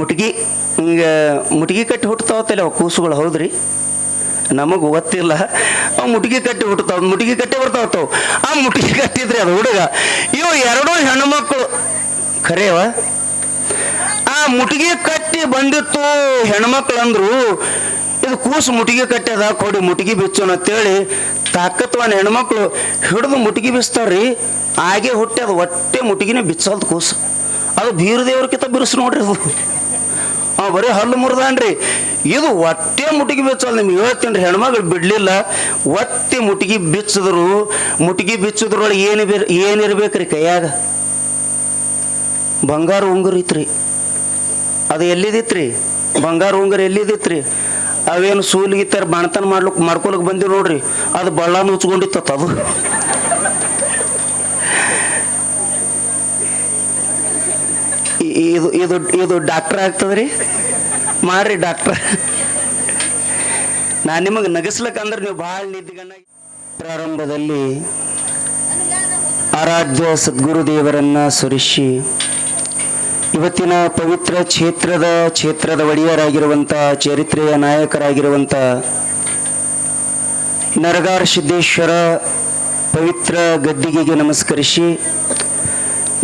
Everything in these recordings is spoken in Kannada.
ಮುಟ್ಗಿ ಹಿಂಗೆ ಮುಟ್ಗಿ ಕಟ್ಟಿ ಹುಟ್ಟತಾವತ್ತಲ್ಲ ಅವು ಕೂಸುಗಳು, ಹೌದ್ರಿ? ನಮಗೆ ಗೊತ್ತಿಲ್ಲ. ಅವು ಮುಟ್ಗಿ ಕಟ್ಟಿ ಹುಟ್ಟತಾವ ಮುಟ್ಗಿ ಕಟ್ಟಿ ಬರ್ತಾವತ್ತವು ಆ ಮುಟ್ಗಿ ಕಟ್ಟಿದ್ರಿ ಅದು ಹುಡುಗ ಇವು ಎರಡೂ ಹೆಣ್ಮಕ್ಳು. ಖರೇವ? ಆ ಮುಟ್ಗಿ ಕಟ್ಟಿ ಬಂದಿತ್ತು ಹೆಣ್ಮಕ್ಳು ಅಂದ್ರು, ಇದು ಕೂಸು ಮುಟಗಿ ಕಟ್ಟ್ಯದ ಕೊಡಿ ಮುಟಗಿ ಬಿಚ್ಚೋಣ ಅಂತೇಳಿ ತಾಕತ್ವನ ಹೆಣ್ಮಕ್ಳು ಹಿಡಿದು ಮುಟಗಿ ಬಿಸ್ತಾವ್ರಿ. ಹಾಗೆ ಹುಟ್ಟ್ಯದ ಹೊಟ್ಟೆ ಮುಟ್ಗಿನೇ ಬಿಚ್ಚಲ್ದು ಕೂಸು. ಅದು ಬೀರು ದೇವ್ರಕ್ಕಿಂತ ಬಿರುಸು ನೋಡ್ರಿ ಅದು. ಆ ಬರೀ ಹಲ್ಲು ಮುರಿದಾನ್ರಿ. ಇದು ಒಟ್ಟೆ ಮುಟಗಿ ಬಿಚ್ಚಲ್ ನಿಮ್ಗೆ ಹೇಳ್ತೀನಿ ರೀ, ಹೆಣ್ಮಗಳು ಬಿಡ್ಲಿಲ್ಲ. ಒತ್ತೆ ಮುಟಗಿ ಬಿಚ್ಚಿದ್ರು. ಮುಟಗಿ ಬಿಚ್ಚಿದ್ರೊಳಗೆ ಏನು ಏನಿರ್ಬೇಕ್ರಿ ಕೈಯಾಗ? ಬಂಗಾರ ಉಂಗುರ ಇತ್ರಿ. ಅದು ಎಲ್ಲಿದಿತ್ರಿ? ಬಂಗಾರ ಉಂಗುರ ಎಲ್ಲಿದಿತ್ರಿ? ಅವೇನು ಸೂಲಿಗಿತ್ತಾರ ಬಣತನ ಮಾಡ್ಲಿಕ್ಕೆ ಮಾಡ್ಕೊಳಕ್ ಬಂದಿವಿ ನೋಡ್ರಿ. ಅದು ಬಳ್ಳ ಉಚ್ಕೊಂಡಿತ್ತ ಅದು. ಇದು ಇದು ಇದು ಡಾಕ್ಟರ್ ಆಗ್ತದ್ರಿ? ಮಾಡ್ರಿ ಡಾಕ್ಟರ್ ನಾನು ನಿಮಗೆ ನಗಸ್ಲಕ್ಕಂದ್ರೆ ನೀವು ಭಾಳ ನಿದ್ದಿಗಣ್ಣ ಪ್ರಾರಂಭದಲ್ಲಿ ಆರಾಧ್ಯ ಸದ್ಗುರು ದೇವರನ್ನ ಸುರಿಸಿ ಇವತ್ತಿನ ಪವಿತ್ರ ಕ್ಷೇತ್ರದ ಕ್ಷೇತ್ರದ ಒಡೆಯರಾಗಿರುವಂಥ ಚರಿತ್ರೆಯ ನಾಯಕರಾಗಿರುವಂಥ ನರಗಾರ ಸಿದ್ದೇಶ್ವರ ಪವಿತ್ರ ಗದ್ದಿಗೆಗೆ ನಮಸ್ಕರಿಸಿ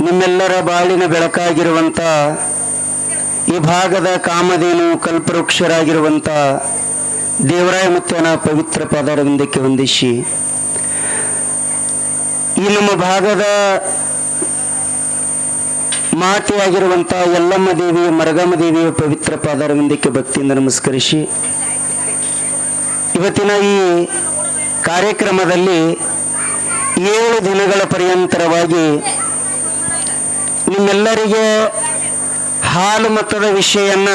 ನಿಮ್ಮೆಲ್ಲರ ಬಾಳಿನ ಬೆಳಕಾಗಿರುವಂಥ ಈ ಭಾಗದ ಕಾಮಧೇನು ಕಲ್ಪವೃಕ್ಷರಾಗಿರುವಂಥ ದೇವರಾಯ ಮುತ್ತನ ಪವಿತ್ರ ಪಾದಾರವಿಂದಕ್ಕೆ ವಂದಿಸಿ. ಈ ನಮ್ಮ ಭಾಗದ ಮಾತೆಯಾಗಿರುವಂಥ ಯಲ್ಲಮ್ಮ ದೇವಿ ಮರಗಮ್ಮ ದೇವಿಯ ಪವಿತ್ರ ಪಾದಾರವಿಂದಕ್ಕೆ ಭಕ್ತಿಯಿಂದ ನಮಸ್ಕರಿಸಿ. ಇವತ್ತಿನ ಈ ಕಾರ್ಯಕ್ರಮದಲ್ಲಿ ಏಳು ದಿನಗಳ ಪರ್ಯಂತರವಾಗಿ ನಿಮ್ಮೆಲ್ಲರಿಗೆ ಹಾಲು ಮತದ ವಿಷಯನ್ನ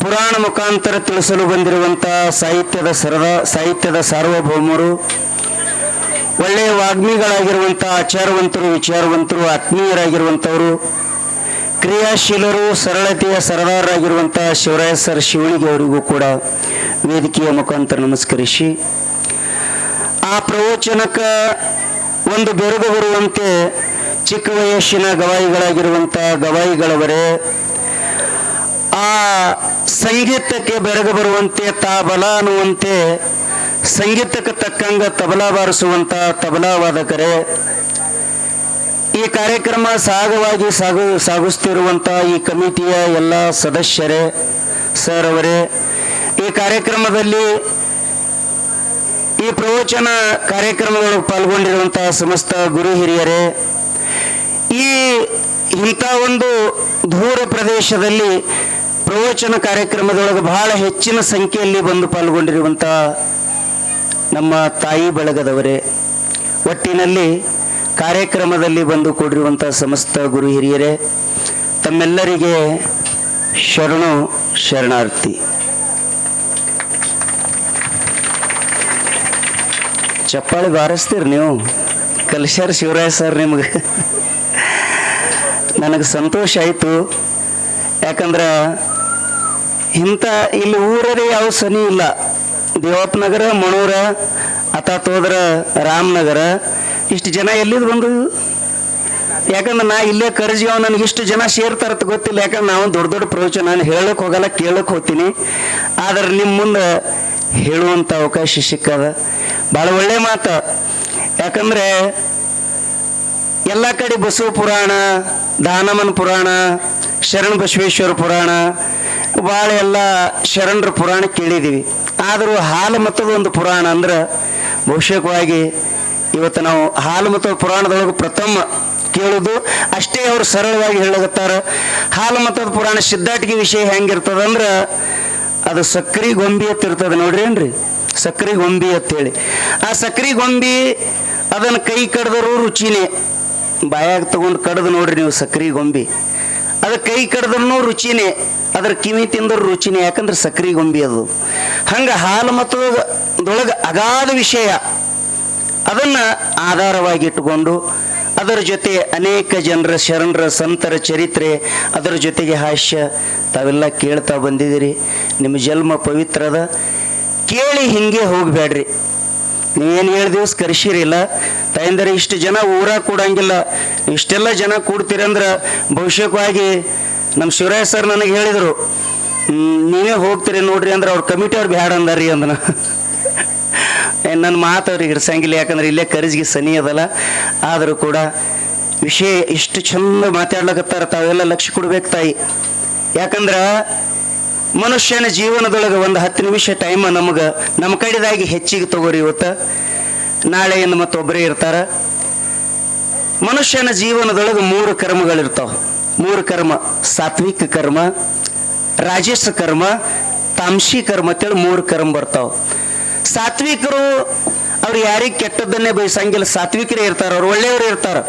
ಪುರಾಣ ಮುಖಾಂತರ ತಿಳಿಸಲು ಬಂದಿರುವಂಥ ಸಾಹಿತ್ಯದ ಸರದ ಸಾಹಿತ್ಯದ ಸಾರ್ವಭೌಮರು, ಒಳ್ಳೆಯ ವಾಗ್ಮಿಗಳಾಗಿರುವಂಥ ಆಚಾರವಂತರು, ವಿಚಾರವಂತರು ಆತ್ಮೀಯರಾಗಿರುವಂಥವರು ಕ್ರಿಯಾಶೀಲರು, ಸರಳತೆಯ ಸರದಾರರಾಗಿರುವಂಥ ಶಿವರಾಯ ಸರ್ ಶಿವಳಿಗೆ ಅವರಿಗೂ ಕೂಡ ವೇದಿಕೆಯ ಮುಖಾಂತರ ನಮಸ್ಕರಿಸಿ, ಆ ಪ್ರವಚನಕ್ಕೆ ಒಂದು ಬೆರಗು ಬರುವಂತೆ ಚಿಕ್ಕ ವಯಸ್ಸಿನ ಗವಾಯಿಗಳಾಗಿರುವಂಥ ಗವಾಯಿಗಳವರೇ, ಆ ಸಂಗೀತಕ್ಕೆ ಬೆರಗು ಬರುವಂತೆ ತಾಬಲ ಅನ್ನುವಂತೆ ಸಂಗೀತಕ್ಕೆ ತಕ್ಕಂಗ ತಬಲಾ ಬಾರಿಸುವಂಥ ತಬಲಾ ವಾದಕರೇ, ಈ ಕಾರ್ಯಕ್ರಮ ಸಾಗವಾಗಿ ಸಾಗು ಸಾಗಿಸ್ತಿರುವಂಥ ಈ ಕಮಿಟಿಯ ಎಲ್ಲ ಸದಸ್ಯರೇ ಸರ್ ಅವರೇ ಈ ಕಾರ್ಯಕ್ರಮದಲ್ಲಿ ಈ ಪ್ರವಚನ ಕಾರ್ಯಕ್ರಮಗಳು ಪಾಲ್ಗೊಂಡಿರುವಂತಹ ಸಮಸ್ತ ಗುರು ಹಿರಿಯರೇ ಈ ಇಂಥ ಒಂದು ದೂರ ಪ್ರದೇಶದಲ್ಲಿ ಪ್ರವಚನ ಕಾರ್ಯಕ್ರಮದೊಳಗೆ ಬಹಳ ಹೆಚ್ಚಿನ ಸಂಖ್ಯೆಯಲ್ಲಿ ಬಂದು ಪಾಲ್ಗೊಂಡಿರುವಂಥ ನಮ್ಮ ತಾಯಿ ಬಳಗದವರೇ, ಒಟ್ಟಿನಲ್ಲಿ ಕಾರ್ಯಕ್ರಮದಲ್ಲಿ ಬಂದು ಕೊಡಿರುವಂಥ ಸಮಸ್ತ ಗುರು ಹಿರಿಯರೇ, ತಮ್ಮೆಲ್ಲರಿಗೆ ಶರಣು ಶರಣಾರ್ಥಿ. ಚಪ್ಪಾಳಿ ಬಾರಿಸ್ತೀರಿ ನೀವು? ಕಲ್ಸ್ಯಾರ ಶಿವರಾಯ ಸರ್ ನಿಮ್ಗೆ? ನನಗೆ ಸಂತೋಷ ಆಯಿತು. ಯಾಕಂದ್ರೆ ಇಂಥ ಇಲ್ಲಿ ಊರಲ್ಲಿ ಯಾವ ಸನಿ ಇಲ್ಲ. ದೇವಪ್ಪ ನಗರ ಮಣೂರ, ಅತಾತ್ ತೋದ್ರ, ರಾಮನಗರ, ಇಷ್ಟು ಜನ ಎಲ್ಲಿದ್ದು ಬಂದು ಯಾಕಂದ್ರೆ ನಾ ಇಲ್ಲೇ ಕರ್ಜಿಯವ ನನಗೆ ಇಷ್ಟು ಜನ ಸೇರ್ತಾರತ್ ಗೊತ್ತಿಲ್ಲ. ಯಾಕಂದ್ರೆ ನಾವು ದೊಡ್ಡ ದೊಡ್ಡ ಪ್ರವಚನ ನಾನು ಹೇಳಕ್ ಹೋಗಲ್ಲ, ಕೇಳಕ್ ಹೋಗ್ತೀನಿ. ಆದ್ರೆ ನಿಮ್ಮ ಮುಂದೆ ಹೇಳುವಂಥ ಅವಕಾಶ ಸಿಕ್ಕದ. ಭಾಳ ಒಳ್ಳೆ ಮಾತು. ಯಾಕಂದ್ರೆ ಎಲ್ಲ ಕಡೆ ಬಸವ ಪುರಾಣ, ದಾನಮನ್ ಪುರಾಣ, ಶರಣ ಬಸವೇಶ್ವರ ಪುರಾಣ ಭಾಳ ಎಲ್ಲ ಶರಣರ ಪುರಾಣ ಕೇಳಿದ್ದೀವಿ ಆದರೂ ಹಾಲು ಮತದ ಒಂದು ಪುರಾಣ ಅಂದ್ರೆ ಬಹುಶೇಕವಾಗಿ ಇವತ್ತು ನಾವು ಹಾಲು ಮತದ ಪುರಾಣದೊಳಗೆ ಪ್ರಥಮ ಕೇಳೋದು, ಅಷ್ಟೇ ಅವರು ಸರಳವಾಗಿ ಹೇಳಕತ್ತಾರ. ಹಾಲು ಮತದ ಪುರಾಣ ಸಿದ್ಧಾಟಿಗೆ ವಿಷಯ ಹೆಂಗಿರ್ತದಂದ್ರೆ ಅದು ಸಕ್ರಿ ಗೊಂಬಿ ಅಂತ ಇರ್ತದೆ ನೋಡ್ರಿ ಏನ್ರಿ? ಸಕ್ರಿ ಗೊಂಬಿ ಅಂತೇಳಿ. ಆ ಸಕ್ರಿ ಗೊಂಬಿ ಅದನ್ನು ಕೈ ಕಡ್ದರೂ ರುಚಿನೇ. ಬಾಯಾಗ ತಗೊಂಡು ಕಡ್ದು ನೋಡ್ರಿ ನೀವು ಸಕ್ರಿ ಗೊಂಬಿ. ಅದು ಕೈ ಕಡ್ದ್ರೂ ರುಚಿನೇ, ಅದ್ರ ಕಿವಿ ತಿಂದ್ರೂ ರುಚಿನೇ, ಯಾಕಂದ್ರೆ ಸಕ್ರಿ ಗೊಂಬಿ ಅದು. ಹಂಗೆ ಹಾಲು ಮತದೊಳಗೆ ಅಗಾಧ ವಿಷಯ. ಅದನ್ನ ಆಧಾರವಾಗಿ ಇಟ್ಟುಕೊಂಡು ಅದರ ಜೊತೆ ಅನೇಕ ಜನರ ಶರಣರ ಸಂತರ ಚರಿತ್ರೆ, ಅದರ ಜೊತೆಗೆ ಹಾಸ್ಯ, ತಾವೆಲ್ಲ ಕೇಳ್ತಾ ಬಂದಿದ್ದೀರಿ. ನಿಮ್ಮ ಜನ್ಮ ಪವಿತ್ರದ. ಕೇಳಿ ಹಿಂಗೆ ಹೋಗಬೇಡ್ರಿ. ನೀವೇನು ಏಳು ದಿವಸ ಕರೆಸಿರಿಲ್ಲ ತಾಯಂದರೆ, ಇಷ್ಟು ಜನ ಊರಾಗ ಕೂಡಂಗಿಲ್ಲ. ಇಷ್ಟೆಲ್ಲ ಜನ ಕೂಡ್ತೀರಂದ್ರೆ ಭವಿಷ್ಯವಾಗಿ ನಮ್ಮ ಶಿವರಾಜ್ ಸರ್ ನನಗೆ ಹೇಳಿದರು ನೀವೇ ಹೋಗ್ತೀರಿ ನೋಡ್ರಿ ಅಂದ್ರೆ ಅವ್ರ ಕಮಿಟಿ ಅವ್ರು ಬ್ಯಾಡ ಅಂದಾರಿ ಅಂದನ. ನನ್ನ ಮಾತು ಅವ್ರಿಗೆ ಹಿಡ್ಸಂಗಿಲ್ಲ, ಯಾಕಂದ್ರೆ ಇಲ್ಲೇ ಕರಿಜಿಗೆ ಸನಿ ಅದಲ್ಲ. ಆದರೂ ಕೂಡ ವಿಷಯ ಇಷ್ಟು ಚಂದ ಮಾತಾಡ್ಲಕತ್ತಾರ, ತಾವೆಲ್ಲ ಲಕ್ಷ್ಯ ಕೊಡ್ಬೇಕು ತಾಯಿ. ಯಾಕಂದ್ರೆ ಮನುಷ್ಯನ ಜೀವನದೊಳಗೆ ಒಂದು ಹತ್ತು ನಿಮಿಷ ಟೈಮ್ ನಮಗೆ ನಮ್ಮ ಕಡೆದಾಗಿ ಹೆಚ್ಚಿಗೆ ತಗೋರಿ ಇವತ್ತು. ನಾಳೆ ಏನು ಮತ್ತೊಬ್ಬರೇ ಇರ್ತಾರ. ಮನುಷ್ಯನ ಜೀವನದೊಳಗೆ ಮೂರು ಕರ್ಮಗಳಿರ್ತಾವ ಮೂರು ಕರ್ಮ, ಸಾತ್ವಿಕ ಕರ್ಮ, ರಾಜಸ ಕರ್ಮ ತಾಂಶಿ ಕರ್ಮ ಅಂತೇಳಿ ಮೂರು ಕರ್ಮ ಬರ್ತಾವ. ಸಾತ್ವಿಕರು ಅವ್ರು ಯಾರಿಗೆ ಕೆಟ್ಟದ್ದನ್ನೇ ಬಯಸಂಗಿಲ್ಲ, ಸಾತ್ವಿಕರೇ ಇರ್ತಾರ, ಅವ್ರು ಒಳ್ಳೆಯವರು ಇರ್ತಾರ.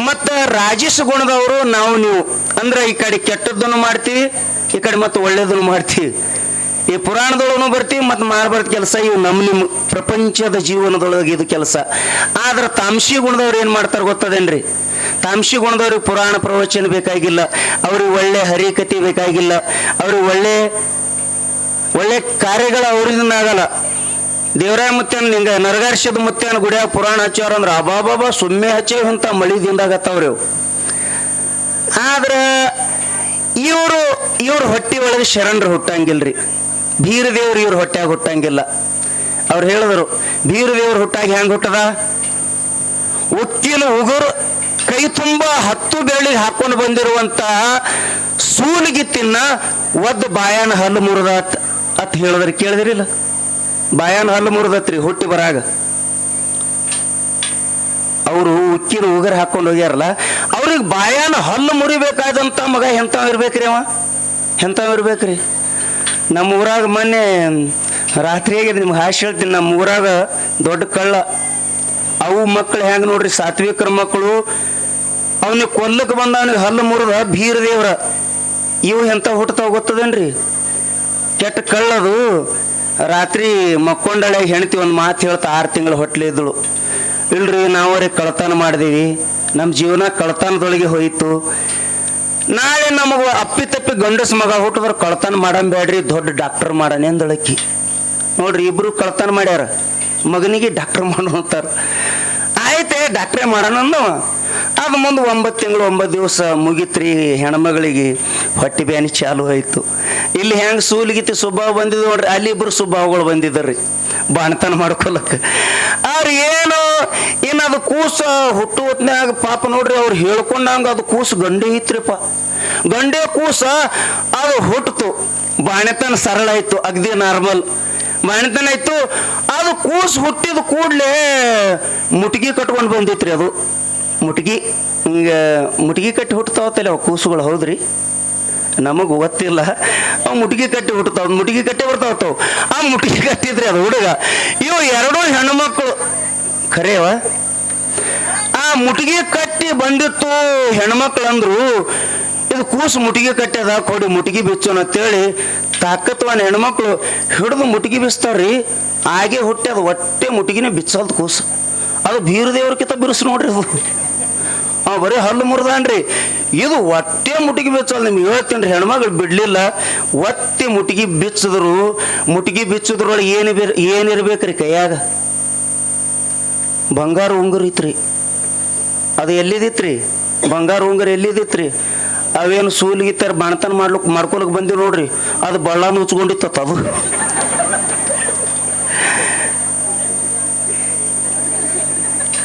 ಮತ್ತ ರಾಜಸ ಗುಣದವರು ನಾವು ನೀವು. ಅಂದ್ರೆ ಈ ಕಡೆ ಕೆಟ್ಟದ್ದನ್ನು ಮಾಡ್ತೀವಿ ಈ ಕಡೆ ಮತ್ತೆ ಒಳ್ಳೇದನ್ನು ಮಾಡ್ತೀವಿ ಈ ಪುರಾಣದೊಳಗೂ ಬರ್ತೀವಿ ಮತ್ತು ಮಾಡಬಾರ್ದ ಕೆಲಸ ಇವು ನಮ್ಮ ನಿಮ್ಮ ಪ್ರಪಂಚದ ಜೀವನದೊಳಗೆ ಇದು ಕೆಲಸ. ಆದ್ರೆ ತಾಂಶಿ ಗುಣದವ್ರು ಏನು ಮಾಡ್ತಾರೆ ಗೊತ್ತದೇನ್ರಿ? ತಾಂಶಿ ಗುಣದವ್ರಿಗೆ ಪುರಾಣ ಪ್ರವಚನ ಬೇಕಾಗಿಲ್ಲ, ಅವ್ರಿಗೆ ಒಳ್ಳೆ ಹರಿಕತೆ ಬೇಕಾಗಿಲ್ಲ, ಅವ್ರಿಗೆ ಒಳ್ಳೆ ಒಳ್ಳೆ ಕಾರ್ಯಗಳು ಅವ್ರಿಂದ ಆಗಲ್ಲ. ದೇವರಾಯ ಮುತ್ತೇನ ನಿಂಗ ನರಗಾರ್ಷದ ಮುತ್ತೇನ ಗುಡಿಯಾಗ ಪುರಾಣ ಹಚ್ಚಾರ ಅಂದ್ರೆ ಅಬಾಬಾಬಾ ಸುಮ್ಮನೆ ಹಚ್ಚೇವಂತ ಮಳಿದಿಂದಾಗತ್ತವ್ರಿ ಆದ್ರೆ ಇವರು, ಇವ್ರ ಹೊಟ್ಟಿ ಒಳಗೆ ಶರಣರು ಹುಟ್ಟಂಗಿಲ್ರಿ. ಬೀರದೇವ್ರು ಇವ್ರ ಹೊಟ್ಟ್ಯಾಗ ಹುಟ್ಟಂಗಿಲ್ಲ. ಅವ್ರು ಹೇಳಿದ್ರು ಬೀರದೇವ್ರ ಹುಟ್ಟಾಗಿ ಹುಟ್ಟಾಗ ಹೆಂಗ್ ಹುಟ್ಟದ? ಉಕ್ಕಿನ ಉಗುರು ಕೈ ತುಂಬ ಹತ್ತು ಬೆಳ್ಳಿಗೆ ಹಾಕೊಂಡು ಬಂದಿರುವಂತ ಸೂಲಿಗಿತ್ತಿನ ಒದ್ದು ಬಾಯಾನ ಹಲ್ಲು ಮುರಿದಾತ್ ಅತ್ ಹೇಳಿದ್ರಿ, ಕೇಳಿದ್ರಿಲ್ಲ? ಬಾಯಾನ ಹಲ್ಲು ಮುರಿದತ್ರಿ ಹುಟ್ಟಿ ಬರಾಗ. ಅವರು ಉಕ್ಕಿರು ಉಗರ್ ಹಾಕೊಂಡು ಹೋಗ್ಯಾರಲ್ಲ, ಅವ್ರಿಗೆ ಬಾಯಾನ ಹಲ್ಲು ಮುರಿಬೇಕಾದಂತ ಮಗ ಎಂಥವ್ ಇರ್ಬೇಕ್ರಿ ಅವ? ಎಂಥವ್ ಇರ್ಬೇಕ್ರಿ? ನಮ್ಮ ಊರಾಗ ಮೊನ್ನೆ ರಾತ್ರಿ ನಿಮ್ಗೆ ಹಾಸಿ ಹೇಳ್ತೀನಿ, ನಮ್ಮ ಊರಾಗ ದೊಡ್ಡ ಕಳ್ಳ. ಅವು ಮಕ್ಕಳು ಹೆಂಗೆ ನೋಡ್ರಿ, ಸಾತ್ವಿಕರ ಮಕ್ಕಳು ಅವನಿಗೆ ಕೊಲ್ಲಕ್ಕೆ ಬಂದ ಅವನಿಗೆ ಹಲ್ಲು ಮುರಿದ ಬೀರ ದೇವ್ರ. ಇವು ಎಂಥ ಹುಟ್ಟತಾವ ಗೊತ್ತದೇನ್ರಿ? ಕೆಟ್ಟ ಕಳ್ಳದು. ರಾತ್ರಿ ಮಕ್ಕೊಂಡಳೆ ಹೆಣ್ತಿ ಒಂದು ಮಾತು ಹೇಳ್ತಾ ಆರು ತಿಂಗಳು ಹೊಟ್ಲಿದ್ದಳು ಇಲ್ರಿ, ನಾವು ರೀ ಕಳತನ ಮಾಡಿದೀವಿ. ನಮ್ಮ ಜೀವನ ಕಳತನದೊಳಗೆ ಹೋಯಿತು. ನಾಳೆ ನಮಗೆ ಅಪ್ಪಿ ತಪ್ಪಿ ಗಂಡಸ ಮಗ ಹುಟ್ಟಿದ್ರೆ ಕಳ್ತನ ಮಾಡಂಬೇಡ್ರಿ ದೊಡ್ಡ ಡಾಕ್ಟರ್ ಮಾಡಾನೆ ಅಂದಳಕಿ ನೋಡ್ರಿ, ಇಬ್ರು ಕಳತನ ಮಾಡ್ಯಾರ. ಮಗನಿಗೆ ಡಾಕ್ಟರ್ ಮಾಡೋ ಅಂತಾರ. ಆಯ್ತೆ, ಡಾಕ್ಟ್ರೇ ಮಾಡೋಣ ಅದು ಮುಂದೆ ಒಂಬತ್ತು ತಿಂಗಳು, ಒಂಬತ್ತು ದಿವಸ ಮುಗಿತ್ರಿ, ಹೆಣ್ಮಗಳಿಗೆ ಹೊಟ್ಟೆ ಬ್ಯಾನಿ ಚಾಲು ಆಯಿತು ಇಲ್ಲಿ ಹೆಂಗೆ ಸೂಲಿಗಿತಿ ಸ್ವಭಾವ ಬಂದಿದ್ದು ನೋಡ್ರಿ, ಅಲ್ಲಿ ಇಬ್ರು ಸ್ವಭಾವಗಳು ಬಂದಿದ್ದಾರೆ. ಬಾಣತನ ಮಾಡ್ಕೊಳಕ್ಕೆ ಅವ್ರು ಏನು ಇನ್ನು ಅದು ಕೂಸ ಹುಟ್ಟು ಹೊತ್ನ್ಯಾಗ ಪಾಪ ನೋಡ್ರಿ ಅವ್ರು ಹೇಳ್ಕೊಂಡಂಗ ಅದು ಕೂಸು ಗಂಡೆ ಇತ್ರಿಪ್ಪ ಗಂಡೆ ಕೂಸ ಅದು ಹುಟ್ಟಿತು. ಬಾಣೆತನ ಸರಳ ಆಯ್ತು, ಅಗ್ದಿ ನಾರ್ಮಲ್. ಬಾಣೆತನ ಆಯ್ತು, ಅದು ಕೂಸು ಹುಟ್ಟಿದ ಕೂಡಲೇ ಮುಟಗಿ ಕಟ್ಕೊಂಡು ಬಂದಿತ್ರಿ ಅದು. ಮುಟಗಿ, ಹಿಂಗೆ ಮುಟಗಿ ಕಟ್ಟಿ ಹುಟ್ಟತಾವತ್ತಲ್ಲ ಅವು ಕೂಸುಗಳು, ಹೌದ್ರಿ? ನಮಗೆ ಗೊತ್ತಿಲ್ಲ. ಆ ಮುಟಗಿ ಕಟ್ಟಿ ಹುಟ್ಟತಾವ, ಮುಟಗಿ ಕಟ್ಟಿ ಬರ್ತಾವತ್ತವು ಆ ಮುಟಗಿ ಕಟ್ಟಿದ್ರಿ ಅದು ಹುಡುಗ, ಇವು ಎರಡೂ ಹೆಣ್ಮಕ್ಳು ಖರೇವ ಆ ಮುಟ್ಗಿ ಕಟ್ಟಿ ಬಂದಿತ್ತು ಹೆಣ್ಮಕ್ಳು ಅಂದ್ರು, ಇದು ಕೂಸು ಮುಟ್ಗಿ ಕಟ್ಟ್ಯದ, ಕೊಡಿ ಮುಟ್ಗಿ ಬಿಚ್ಚೋಣ ಅಂತೇಳಿ ತಾಕತ್ವನ ಹೆಣ್ಮಕ್ಳು ಹಿಡಿದು ಮುಟ್ಗಿ ಬಿಸ್ತಾರ್ರಿ, ಹಾಗೆ ಹುಟ್ಟ್ಯದ, ಒಟ್ಟೆ ಮುಟ್ಗಿನೇ ಬಿಚ್ಚಲ್ದು ಕೂಸು. ಅದು ಬೀರದೇವ್ರಕ್ಕಿಂತ ಬಿರುಸು ನೋಡ್ರಿ ಅದು. ಅವ ಬರೀ ಹಲ್ಲು ಮುರಿದಾನ್ರಿ. ಇದು ಒಟ್ಟೆ ಮುಟಿಗೆ ಬಿಚ್ಚಲ್ ನಿಮ್ಗೆ ಹೇಳ್ತೀನಿ ರೀ ಹೆಣ್ಮಗಳು ಬಿಡ್ಲಿಲ್ಲ, ಒತ್ತಿ ಮುಟಿಗೆ ಬಿಚ್ಚಿದ್ರು, ಮುಟಿಗೆ ಬಿಚ್ಚಿದ್ರೊಳಗೆ ಏನು ಬೇರೆ ಏನಿರ್ಬೇಕ್ರಿ ಕೈಯಾಗ? ಬಂಗಾರ ಉಂಗುರ ಇತ್ರಿ. ಅದು ಎಲ್ಲಿದಿತ್ರಿ? ಬಂಗಾರ ಉಂಗುರ ಎಲ್ಲಿದಿತ್ರಿ? ಅವೇನು ಸೂಲಿಗಿತ್ತಾರೆ ಬಣತನ ಮಾಡ್ಲಿಕ್ಕೆ ಮಾಡ್ಕೊಳಕ್ ಬಂದಿವಿ ನೋಡ್ರಿ. ಅದು ಬಳ್ಳ ನುಚ್ಕೊಂಡಿತ್ತ ಅದು.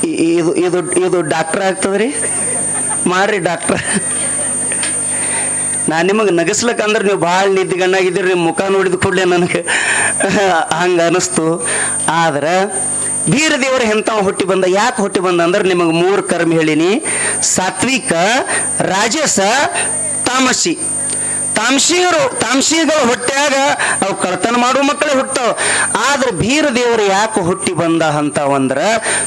ಇದು ಇದು ಇದು ಡಾಕ್ಟರ್ ಆಗ್ತದ್ರಿ? ಮಾಡ್ರಿ ಡಾಕ್ಟರ್. ನಾನು ನಿಮಗೆ ನಗಸ್ಲಕ್ ಅಂದ್ರೆ ನೀವು ಭಾಳ ನಿದ್ದಿಗಣ್ಣಾಗಿದ್ದೀರಿ, ನಿಮ್ಮ ಮುಖ ನೋಡಿದ ಕೂಡಲೇ ನನಗೆ ಹಂಗೆ ಅನಿಸ್ತು. ಆದ್ರೆ ಬೀರ ದೇವರ ಎಂಥವ್ ಹುಟ್ಟಿ ಬಂದ, ಯಾಕೆ ಹುಟ್ಟಿ ಬಂದ ಅಂದ್ರೆ ನಿಮಗೆ ಮೂರು ಕರ್ಮ ಹೇಳಿನಿ. ಸಾತ್ವಿಕ, ರಾಜಸ, ತಾಮಸಿ. ತಾಮಸಿಯರು, ತಾಮಸಿಗಳು ಹುಟ್ಟ್ಯಾಗ ಅವು ಕಳ್ತನ ಮಾಡುವ ಮಕ್ಕಳೇ ಹುಟ್ಟವು ಆದ್ರೆ ಬೀರ ದೇವರು ಯಾಕೆ ಹುಟ್ಟಿ ಬಂದ ಅಂತವಂದ್ರ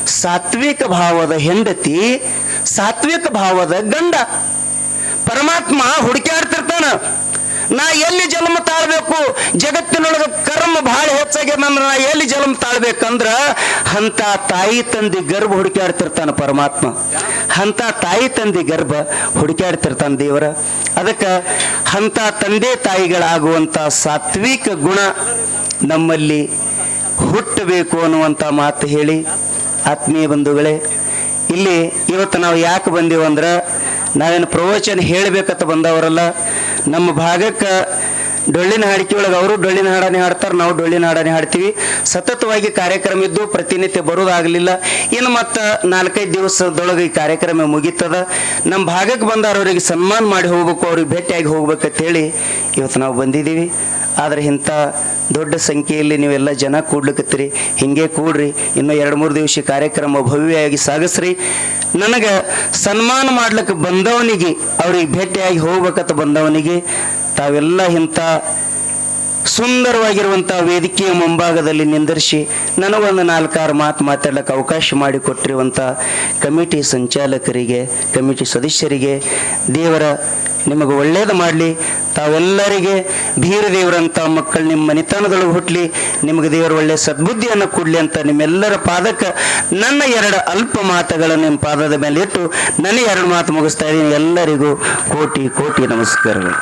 ಸಾತ್ವಿಕ ಭಾವದ ಹೆಂಡತಿ, ಸಾತ್ವಿಕ ಭಾವದ ಗಂಡ. ಪರಮಾತ್ಮ ಹುಡುಕ್ಯಾಡ್ತಿರ್ತಾನ. ನಾ ಎಲ್ಲಿ ಜನ್ಮ ತಾಳ್ಬೇಕು? ಜಗತ್ತಿನೊಳಗೆ ಕರ್ಮ ಬಹಳ ಹೆಚ್ಚಾಗಿ ಅಂದ್ರೆ ನಾ ಎಲ್ಲಿ ಜನ್ಮ ತಾಳ್ಬೇಕಂದ್ರ ಅಂತ ತಾಯಿ ತಂದೆ ಗರ್ಭ ಹುಡುಕ್ಯಾಡ್ತಿರ್ತಾನ ಪರಮಾತ್ಮ. ಅಂತ ತಾಯಿ ತಂದೆ ಗರ್ಭ ಹುಡುಕ್ಯಾಡ್ತಿರ್ತಾನ ದೇವರ. ಅದಕ್ಕೆ ಅಂತ ತಂದೆ ತಾಯಿಗಳಾಗುವಂಥ ಸಾತ್ವಿಕ ಗುಣ ನಮ್ಮಲ್ಲಿ ಹುಟ್ಟಬೇಕು ಅನ್ನುವಂಥ ಮಾತು ಹೇಳಿ. ಆತ್ಮೀಯ ಬಂಧುಗಳೇ, ಇಲ್ಲಿ ಇವತ್ತು ನಾವು ಯಾಕೆ ಬಂದೀವಂದ್ರೆ ನಾವೇನು ಪ್ರವಚನ ಹೇಳಬೇಕಂತ ಬಂದವರಲ್ಲ, ನಮ್ಮ ಭಾಗಕ್ಕೆ ಡೊಳ್ಳಿನ ಹಾಡಿಕೆ ಒಳಗೆ ಅವರು ಡೊಳ್ಳಿನ ಹಾಡನೆ ಹಾಡ್ತಾರೆ, ನಾವು ಡೊಳ್ಳಿನ ಹಾಡನೆ ಹಾಡ್ತೀವಿ. ಸತತವಾಗಿ ಕಾರ್ಯಕ್ರಮ ಇದ್ದು ಪ್ರತಿನಿತ್ಯ ಬರೋದಾಗಲಿಲ್ಲ ಇನ್ನು ಮತ್ತು ನಾಲ್ಕೈದು ದಿವಸದೊಳಗೆ ಈ ಕಾರ್ಯಕ್ರಮ ಮುಗೀತದ. ನಮ್ಮ ಭಾಗಕ್ಕೆ ಬಂದವರವರಿಗೆ ಸನ್ಮಾನ ಮಾಡಿ ಹೋಗ್ಬೇಕು, ಅವ್ರಿಗೆ ಭೇಟಿಯಾಗಿ ಹೋಗ್ಬೇಕಂತ ಹೇಳಿ ಇವತ್ತು ನಾವು ಬಂದಿದ್ದೀವಿ. ಆದರೆ ಇಂಥ ದೊಡ್ಡ ಸಂಖ್ಯೆಯಲ್ಲಿ ನೀವೆಲ್ಲ ಜನ ಕೂಡ್ಲಿಕತ್ತೀರಿ, ಹಿಂಗೆ ಕೂಡ್ರಿ, ಇನ್ನು ಎರಡು ಮೂರು ದಿವಸ ಕಾರ್ಯಕ್ರಮ ಭವ್ಯವಾಗಿ ಸಾಗಿಸ್ರಿ. ನನಗೆ ಸನ್ಮಾನ ಮಾಡ್ಲಿಕ್ಕೆ ಬಂದವನಿಗೆ, ಅವ್ರಿಗೆ ಭೇಟಿಯಾಗಿ ಹೋಗ್ಬೇಕಂತ ಬಂದವನಿಗೆ, ತಾವೆಲ್ಲ ಇಂಥ ಸುಂದರವಾಗಿರುವಂಥ ವೇದಿಕೆಯ ಮುಂಭಾಗದಲ್ಲಿ ನಿಂದರಿಸಿ ನನಗೊಂದು ನಾಲ್ಕಾರು ಮಾತು ಮಾತಾಡಲಿಕ್ಕೆ ಅವಕಾಶ ಮಾಡಿಕೊಟ್ಟಿರುವಂಥ ಕಮಿಟಿ ಸಂಚಾಲಕರಿಗೆ, ಕಮಿಟಿ ಸದಸ್ಯರಿಗೆ, ದೇವರ ನಿಮಗೆ ಒಳ್ಳೆಯದು ಮಾಡಲಿ, ತಾವೆಲ್ಲರಿಗೆ ಧೀರ ದೇವರಂಥ ಮಕ್ಕಳು ನಿಮ್ಮ ಮನೆತನದೊಳಗೆ ಹುಟ್ಟಲಿ ನಿಮಗೆ ದೇವರು ಒಳ್ಳೆಯ ಸದ್ಬುದ್ಧಿಯನ್ನು ಕೊಡಲಿ ಅಂತ ನಿಮ್ಮೆಲ್ಲರ ಪಾದಕ್ಕೆ ನನ್ನ ಎರಡು ಅಲ್ಪ ಮಾತುಗಳನ್ನು ನಿಮ್ಮ ಪಾದದ ಮೇಲೆ ಇಟ್ಟು ನನಗೆ ಎರಡು ಮಾತು ಮುಗಿಸ್ತಾ ಇದ್ದೀನಿ. ಎಲ್ಲರಿಗೂ ಕೋಟಿ ಕೋಟಿ ನಮಸ್ಕಾರಗಳು.